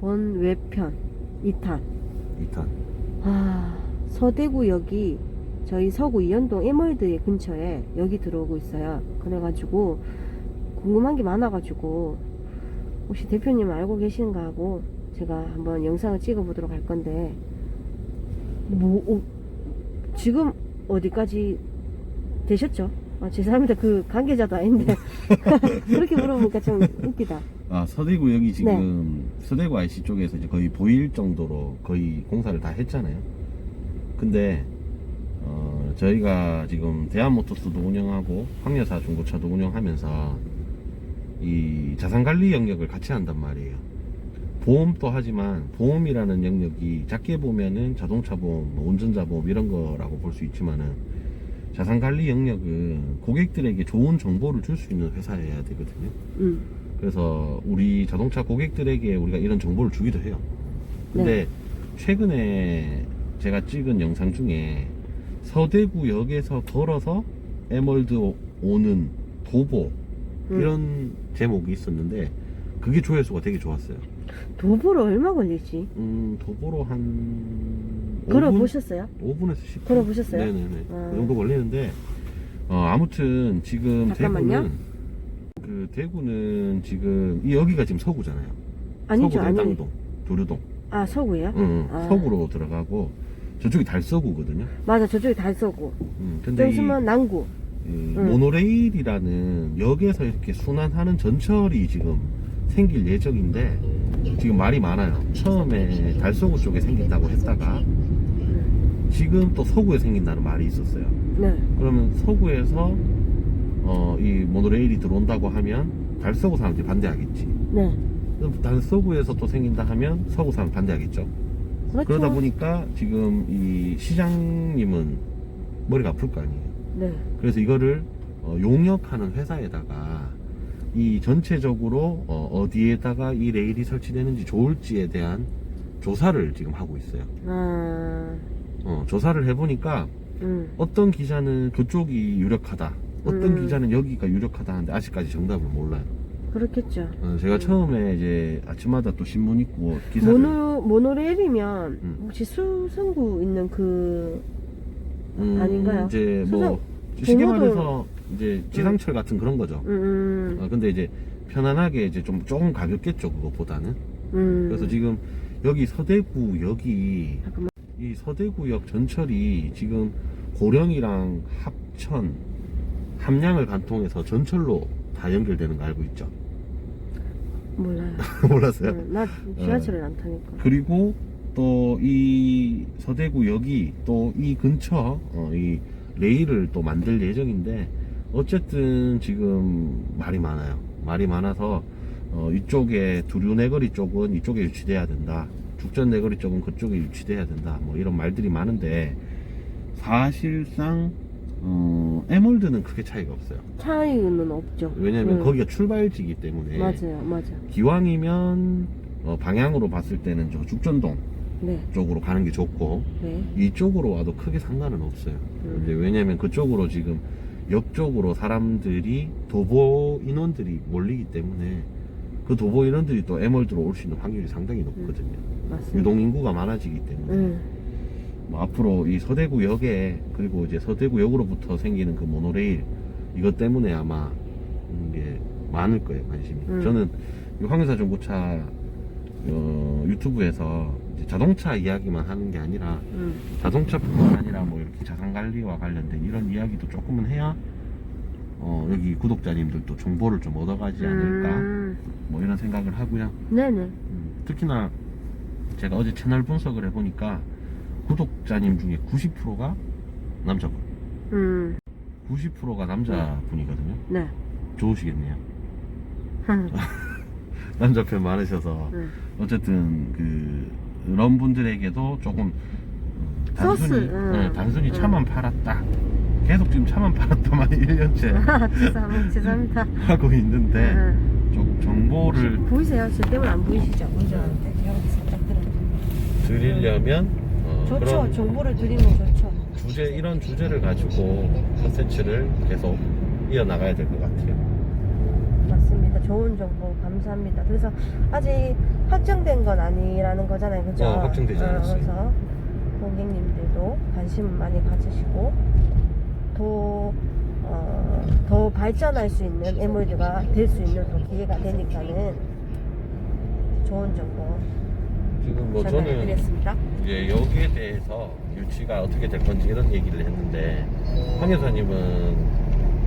번외편 2탄. 2탄. 아, 서대구역이 저희 서구 이연동 에멀드 근처에 여기 들어오고 있어요. 그래가지고 궁금한 게 많아가지고 혹시 대표님 알고 계신가 하고 제가 한번 영상을 찍어보도록 할 건데 뭐 어, 지금 어디까지 되셨죠? 아, 죄송합니다. 그 관계자도 아닌데 그렇게 물어보니까 좀 웃기다. 아, 서대구 여기 지금 서대구 IC 쪽에서 이제 거의 보일 정도로 거의 공사를 다 했잖아요. 근데 어, 저희가 지금 대한모터스도 운영하고 황여사 중고차도 운영하면서 이 자산관리 영역을 같이 한단 말이에요. 보험도 하지만 보험이라는 영역이 작게 보면은 자동차 보험, 뭐 운전자 보험 이런 거라고 볼 수 있지만은 자산관리 영역은 고객들에게 좋은 정보를 줄 수 있는 회사여야 되거든요. 음, 그래서 우리 자동차 고객들에게 우리가 이런 정보를 주기도 해요. 근데 최근에 제가 찍은 영상 중에 서대구역에서 걸어서 에멀드 오- 오는 도보 음. 이런 제목이 있었는데 그게 조회수가 되게 좋았어요. 도보로 얼마 걸리지? 음, 도보로 한 5분, 걸어보셨어요? 5분에서 10분. 걸어보셨어요? 네네네. 아. 그 정도 걸리는데 어, 아무튼 지금 잠깐만요. 대구는 그 대구는 지금 이 여기가 지금 서구잖아요. 아니죠, 서구 아니. 대당동, 도류동. 아, 서구예요? 응, 아. 서구로 들어가고 저쪽이 달서구거든요. 맞아, 저쪽이 달서구. 음, 근데 이, 좀 있으면 남구. 이 응. 모노레일이라는 역에서 이렇게 순환하는 전철이 지금 생길 예정인데 지금 말이 많아요. 처음에 달서구 쪽에 생긴다고 했다가 지금 또 서구에 생긴다는 말이 있었어요. 네. 그러면 서구에서 어, 이 모노레일이 들어온다고 하면 달서구 사람들이 반대하겠지. 네. 그럼 달서구에서 또 생긴다 하면 서구 사람 반대하겠죠. 그렇죠. 그러다 보니까 지금 이 시장님은 머리가 아플 거 아니에요. 네. 그래서 이거를 어, 용역하는 회사에다가 이 전체적으로 어, 디에다가 이 레일이 설치되는지 좋을지에 대한 조사를 지금 하고 있어요. 아, 어, 조사를 해보니까 음. 어떤 기자는 그쪽이 유력하다. 어떤 음. 기자는 여기가 유력하다 하는데 아직까지 정답을 몰라요. 그렇겠죠. 어, 제가 처음에 이제 아침마다 또 신문 읽고 기사를 모노, 모노레일이면 음. 혹시 수성구 있는 그, 음, 아닌가요? 이제 뭐 수성- 쉽게 말해서 이제 지상철 같은 그런 거죠. 음, 어, 근데 이제 편안하게 이제 좀 조금 가볍겠죠 그것보다는. 음. 그래서 지금 여기 서대구 역이 잠깐만. 이 서대구역 전철이 지금 고령이랑 합천, 함량을 관통해서 전철로 다 연결되는 거 알고 있죠? 몰라요. 몰랐어요? 음, 나 지하철을 안 타니까. 그리고 또 이 서대구역이 또 이 근처 어, 이 레일을 또 만들 예정인데 어쨌든 지금 말이 많아요. 말이 많아서 어, 이쪽에 두류내거리 쪽은 이쪽에 유치돼야 된다. 죽전내거리 쪽은 그쪽에 유치돼야 된다. 뭐 이런 말들이 많은데 사실상 어, 에몰드는 크게 차이가 없어요. 차이는 없죠. 왜냐면 음. 거기가 출발지이기 때문에 맞아요, 맞아. 기왕이면 어, 방향으로 봤을 때는 저 죽전동 네, 쪽으로 가는 게 좋고 네. 이쪽으로 와도 크게 상관은 없어요. 음. 이제 왜냐면 그쪽으로 지금 역 쪽으로 사람들이 도보 인원들이 몰리기 때문에 그 도보 인원들이 또 에멀드로 올 수 있는 확률이 상당히 높거든요. 맞습니다. 유동 인구가 많아지기 때문에 음, 뭐 앞으로 이 서대구역에 그리고 이제 서대구역으로부터 생기는 그 모노레일 이것 때문에 아마 이게 많을 거예요 관심이. 음. 저는 이 황여사 중고차 어, 유튜브에서 자동차 이야기만 하는 게 아니라 음. 자동차뿐만 아니라 뭐 이렇게 자산 관리와 관련된 이런 이야기도 조금은 해야 어, 여기 구독자님들도 정보를 좀 얻어가지 않을까 음, 뭐 이런 생각을 하고요. 네네. 음, 특히나 제가 어제 채널 분석을 해보니까 구독자님 중에 90%가 남자분, 음, 90%가 남자분이거든요. 네. 좋으시겠네요. 음, 남자 편 많으셔서 음. 어쨌든 그 그런 분들에게도 조금 어, 단순히 소스, 음. 네, 단순히 음. 차만 팔았다. 계속 지금 차만 팔았다만 1년째 죄송합니다. 죄송합니다. 하고 있는데 음. 좀 정보를 보이세요? 저 때문에 안 보이시죠? 운전하는데 여기 살짝 들어. 드리려면 어, 좋죠. 그런 정보를 드리면 좋죠. 주제 이런 주제를 가지고 컨텐츠를 계속 이어 나가야 될 것 같아요. 맞습니다. 좋은 정보 감사합니다. 그래서 아직 확정된 건 아니라는 거잖아요. 그죠? 어, 확정되지 않았어요. 그래서 고객님들도 관심 많이 가지시고 더, 어, 더 발전할 수 있는 에몰드가 될 수 있는 또 기회가 되니까는 좋은 정보 뭐 저는. 이제 여기에 대해서 유치가 어떻게 될 건지 이런 얘기를 했는데 황 여사님은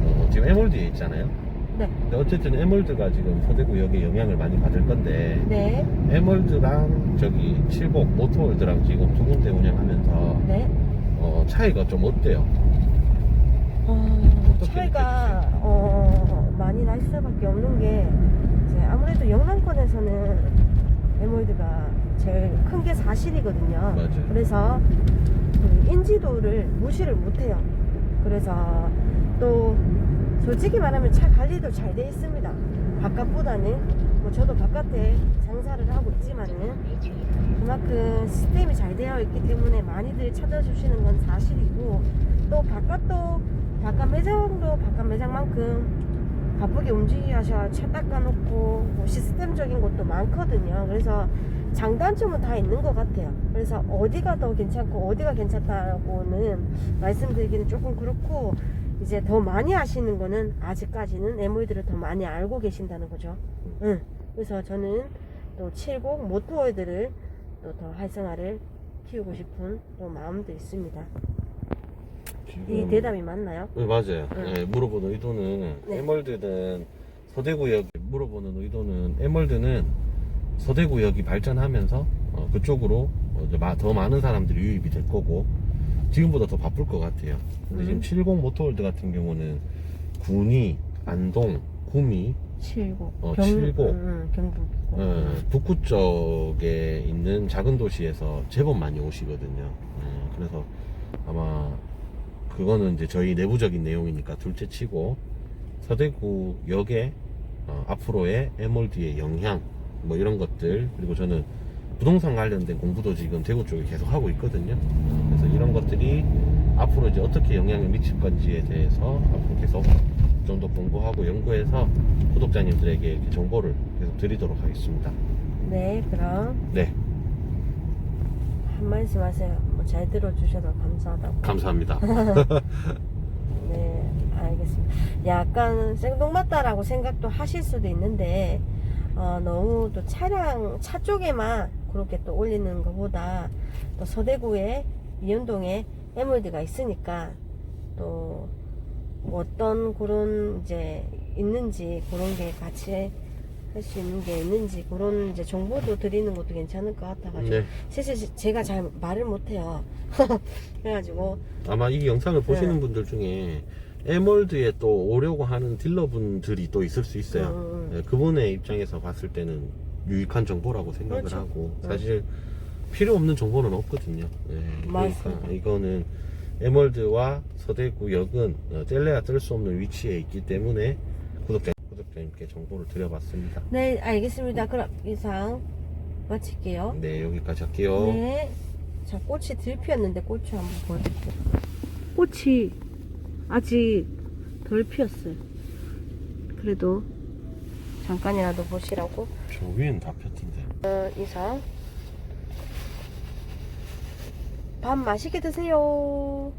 어, 지금 에몰드에 있잖아요. 네. 근데 어쨌든 에몰드가 지금 서대구역에 영향을 많이 받을 건데 네. 에멀드랑 저기 칠곡 모터월드랑 지금 두 군데 운영하면서 네. 어, 차이가 좀 어때요? 어, 어떻게 차이가 어, 많이 날 수밖에 없는 게 이제 아무래도 영남권에서는 에몰드가 제일 큰 게 사실이거든요. 맞아요. 그래서 그 인지도를 무시를 못해요. 그래서 또 솔직히 말하면 차 관리도 잘 돼 있습니다. 바깥보다는 뭐 저도 바깥에 장사를 하고 있지만은 그만큼 시스템이 잘 되어 있기 때문에 많이들 찾아주시는 건 사실이고 또 바깥도 바깥 매장도 바깥 매장만큼 바쁘게 움직여서 차 닦아놓고 뭐 시스템적인 것도 많거든요. 그래서 장단점은 다 있는 것 같아요. 그래서 어디가 더 괜찮고 어디가 괜찮다고는 말씀드리기는 조금 그렇고 이제 더 많이 하시는 거는 아직까지는 에몰드를 더 많이 알고 계신다는 거죠. 응. 그래서 저는 또 70 모터월드를 또 더 활성화를 키우고 싶은 또 마음도 있습니다. 이 대답이 맞나요? 네, 맞아요. 응. 네, 물어보는 의도는 네. 에멀드는 서대구역 물어보는 의도는 에멀드는 서대구역이 발전하면서 어, 그쪽으로 어, 더 많은 사람들이 유입이 될 거고 지금보다 더 바쁠 것 같아요. 근데 음. 지금 70 모터월드 같은 경우는 군위, 안동, 구미, 70. 어, 경, 70. 응, 응, 경북이고. 어, 북구 쪽에 있는 작은 도시에서 제법 많이 오시거든요. 어, 그래서 아마 그거는 이제 저희 내부적인 내용이니까 둘째 치고 서대구역의 어, 앞으로의 에몰드의 영향 뭐 이런 것들 그리고 저는 부동산 관련된 공부도 지금 대구 쪽에 계속 하고 있거든요. 그래서 이런 것들이 앞으로 이제 어떻게 영향을 미칠 건지에 대해서 앞으로 계속 좀 더 공부하고 연구해서 구독자님들에게 이렇게 정보를 계속 드리도록 하겠습니다. 네, 그럼 네, 한 말씀 하세요. 뭐 잘 들어주셔서 감사하다고. 감사합니다. 네, 알겠습니다. 약간 생뚱맞다라고 생각도 하실 수도 있는데, 어, 너무 또 차량, 차 쪽에만 그렇게 또 올리는 것보다 또 서대구에, 이현동에 에몰드가 있으니까 또 어떤 그런 이제 있는지 그런 게 같이 할 수 있는 게 있는지 그런 이제 정보도 드리는 것도 괜찮을 것 같아가지고 네, 사실 제가 잘 말을 못해요. 그래가지고 아마 이 영상을 보시는 네. 분들 중에 에몰드에 또 오려고 하는 딜러분들이 또 있을 수 있어요. 네, 그분의 입장에서 봤을 때는 유익한 정보라고 생각을 그렇죠. 하고 음. 사실 필요 없는 정보는 없거든요. 네, 그러니까 맞습니다. 이거는 이거는 에멀드와 서대구역은 어, 뗄래야 뗄 수 없는 위치에 있기 때문에 구독자 구독자님께 정보를 드려봤습니다. 네, 알겠습니다. 그럼 이상 마칠게요. 네 여기까지 할게요. 네. 자, 꽃이 들 피었는데 꽃을 한번 보여드릴게요. 꽃이 아직 덜 피었어요. 그래도 잠깐이라도 보시라고. 저 위엔 다 폈던데. 어, 이상. 밥 맛있게 드세요.